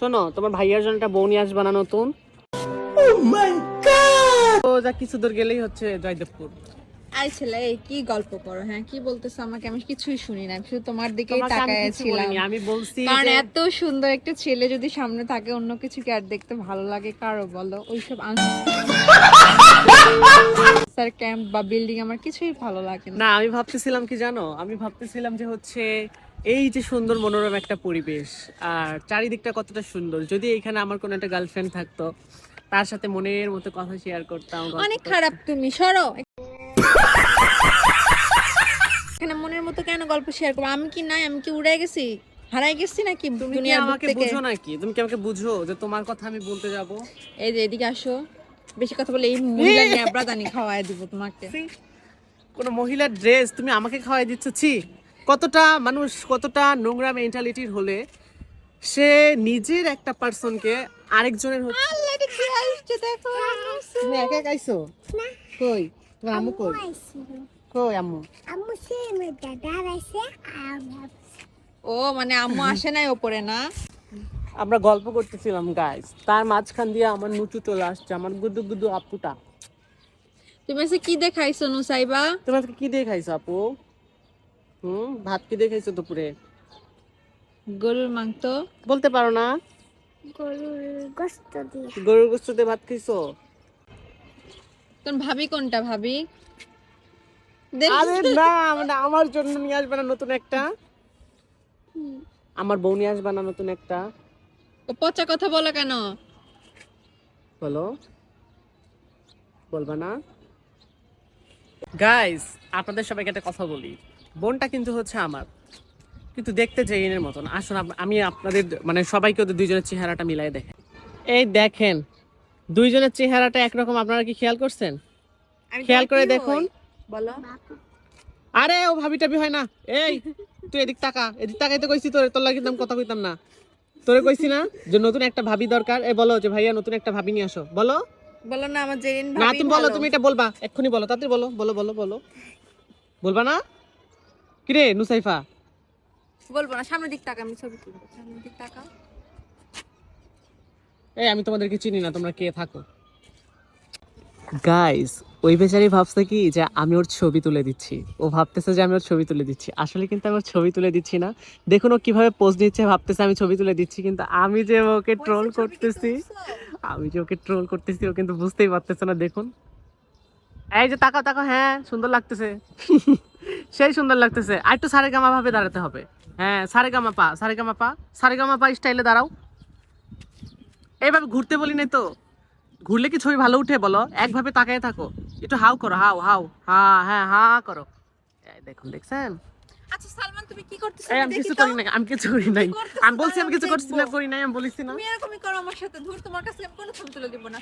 শোনো তোমার ভাইয়ার জন্য একটা বৌনি আস বানা নতুন? ও যা কিছু দূর গেলেই হচ্ছে জয়দেবপুর। আই ছেলে এই কি গল্প করো হ্যাঁ? কি বলতেছো আমাকে? আমি কিছুই শুনি না শুধু তোমার দিকেই তাকায় ছিলাম। আমি বলছি কারণ এত সুন্দর একটা ছেলে যদি সামনে থাকে অন্য কিছু কি আর দেখতে ভালো লাগে কারও বলো? ওইসব স্যার ক্যাম্প বা বিল্ডিং আমার কিছুই ভালো লাগে না। না আমি ভাবতেছিলাম কি জানো? আমি ভাবতেছিলাম যে হচ্ছে এই যে সুন্দর মনোরম একটা পরিবেশ আর চারিদিকটা কতটা সুন্দর। যদি এখানে আমার কোনো একটা গার্লফ্রেন্ড থাকতো তার সাথে মনের মতো কথা শেয়ার করতাম অনেক খারাপ তুমি সরো। এখানে মনের মতো কেন গল্প শেয়ার করব? আমি কি নাই? আমি কি উড়ে গেছি? হারাই গেছি নাকি দুনিয়ার আমাকে বুঝো নাকি? তুমি কি আমাকে বুঝো যে তোমার কথা আমি বলতে যাব? এই যে এদিকে আসো। বেশি কথা বলে এই মহিলা ন্যাবরা দানি খাওয়াই দিব তোমাকে। কোন মহিলার ড্রেস তুমি আমাকে খাওয়াই দিচ্ছ? ছি। কতটা মানুষ কতটা নোংরা মেন্টালিটির হলে সে নিজের একটা পার্সনকে আরেকজনের হচ্ছে কি তুমি একা খাইছো কই? তোমার আম্মু কই? কই আম্মু? আম্মু সে দাদা আছে ও মানে আম্মু আসে নাই ওপরে না? আমরা গল্প করতেছিলাম গাইস তার মাঝখান দিয়ে আমার নুচু চলে আসছে আমার গুদু গুদু আপুটা। তুমি এসে কি দেখাইছো নুসাইবা? তুমি আজকে কি দিয়ে খাইছো আপু? হুম ভাত কি দিয়ে খাইছো দুপুরে? গরুর মাংস। বলতে পারো না। গরুর গোস্ত দিয়ে। গরুর গোস্ত দিয়ে ভাত খাইছো? তোর ভাবি কোনটা ভাবি? আরে না মানে আমার জন্য নিয়ে আসবে না নতুন একটা। আমার বউ নিয়ে আসবে না নতুন একটা। পচা কথা বলো কেন? বলো। বলবা না। গাইস আপনাদের সবাইকে একটা কথা বলি। বোনটা কিন্তু হচ্ছে আমার। কিন্তু দেখতে জেইনের মতন। আসুন আমি আপনাদের মানে সবাইকে ওদের দুইজনের চেহারাটা মিলাই দেখেন। এই দেখেন দুইজনের চেহারাটা একরকম। আপনারা কি খেয়াল করছেন? খেয়াল করে দেখুন। বলো। আরে ও ভাবি টাবি হয় না। এই তুই এদিক তাকা। এদিক তাকাইতে কইছি তোর তোর লাগি আমি কথা কইতাম না। তোরে কইছি না যে নতুন একটা ভাবি দরকার। এ বলো যে ভাইয়া নতুন একটা ভাবি নিয়ে আসো। বলো। বলো না আমার জেরিন ভাবি না তুমি বলো তুমি এটা বলবা। এক্ষুনি বলো তাড়াতাড়ি বলো। বলো বলো বলো। বলবা না? কিরে নুসাইফা? বলব না সামনের দিক তাকা আমি ছবি তুলবো সামনের দিক তাকা এই আমি তোমাদেরকে চিনি না তোমরা কে থাকো। গাইস ওই বেচারি ভাবছে কি যে আমি ওর ছবি তুলে দিচ্ছি। ও ভাবতেছে যে আমি ওর ছবি তুলে দিচ্ছি। আসলে কিন্তু আমি ওর ছবি তুলে দিচ্ছি না। দেখুন ও কীভাবে পোজ নিচ্ছে ভাবতেছে আমি ছবি তুলে দিচ্ছি কিন্তু আমি যে ওকে ট্রোল করতেছি আমি যে ওকে ট্রোল করতেছি ও কিন্তু বুঝতেই পারতেছে না দেখুন। এই যে তাকাও তাকাও হ্যাঁ সুন্দর লাগতেছে। সেই সুন্দর লাগতেছে। আর একটু সারে গামা ভাবে দাঁড়াতে হবে। হ্যাঁ সারে গামা পা সারে গামা পা সারে গামা পা স্টাইলে দাঁড়াও। এইভাবে ঘুরতে বলি নাই তো। ঘুরলে কি ছবি ভালো উঠে বলো? একভাবে তাকায় থাকো। একটু হাউ করো হাউ হাউ হ্যাঁ হ্যাঁ হা করো। দেখুন দেখছেন? আচ্ছা সালমান তুমি কি করতেছো? আমি কিছু করি নাই আমি কিছু করি নাই। আমি বলছি আমি কিছু করছি না করি নাই আমি বলিছি না। তুমি এরকমই করো আমার সাথে। ধুর তোমার কাছে আমি কোনো ছবি তুলে দিব না।